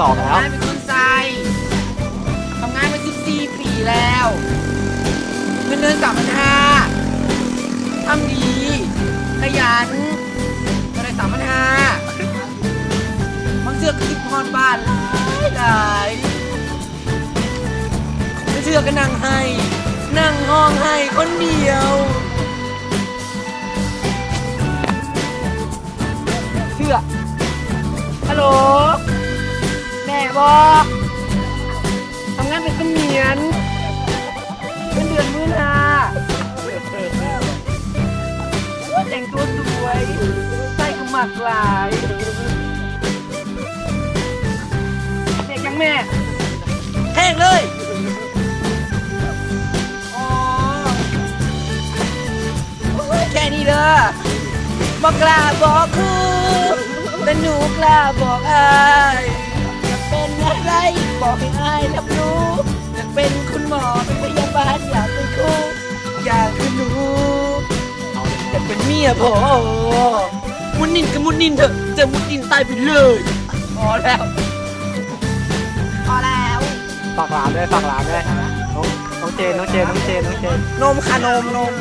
สองแล้ว ทำงานเป็นคนใส่ทำงานมา14 ปีแล้วเงินเดือนสามพันห้าทำดีขยันก็ได้สามพันห้าบางเชือกคิดพรบ้านหลายหลายบางเชือก็นั่งให้ นั่งห้องให้คนเดียว เชื่อฮัลโหล บอกทำงานเป็นเสมียนเป็นเดือนมื้อนาแต่งตัวสวยใส่กระหมักหลายเด็กยังแม่แห้งเลยอ๋อโอ้ยแค่นี้เด้อบอกกล้าบอกครูแต่หนูกล้าบอกอาย บอกให้อายรับรู้อยากเป็นคุณหมอเป็นพยาบาลอยากเป็นครูอยากคือหนูอยากเป็นเมียพอมุนนินกับมุนนินเถอะเจะมุนนินตายไปเลยพอแล้วพอแล้วฝากหลานด้วยฝากหลานด้วยน้องน้องเจนน้องเจนน้องเจนน้องเจน นมค่ะนมนม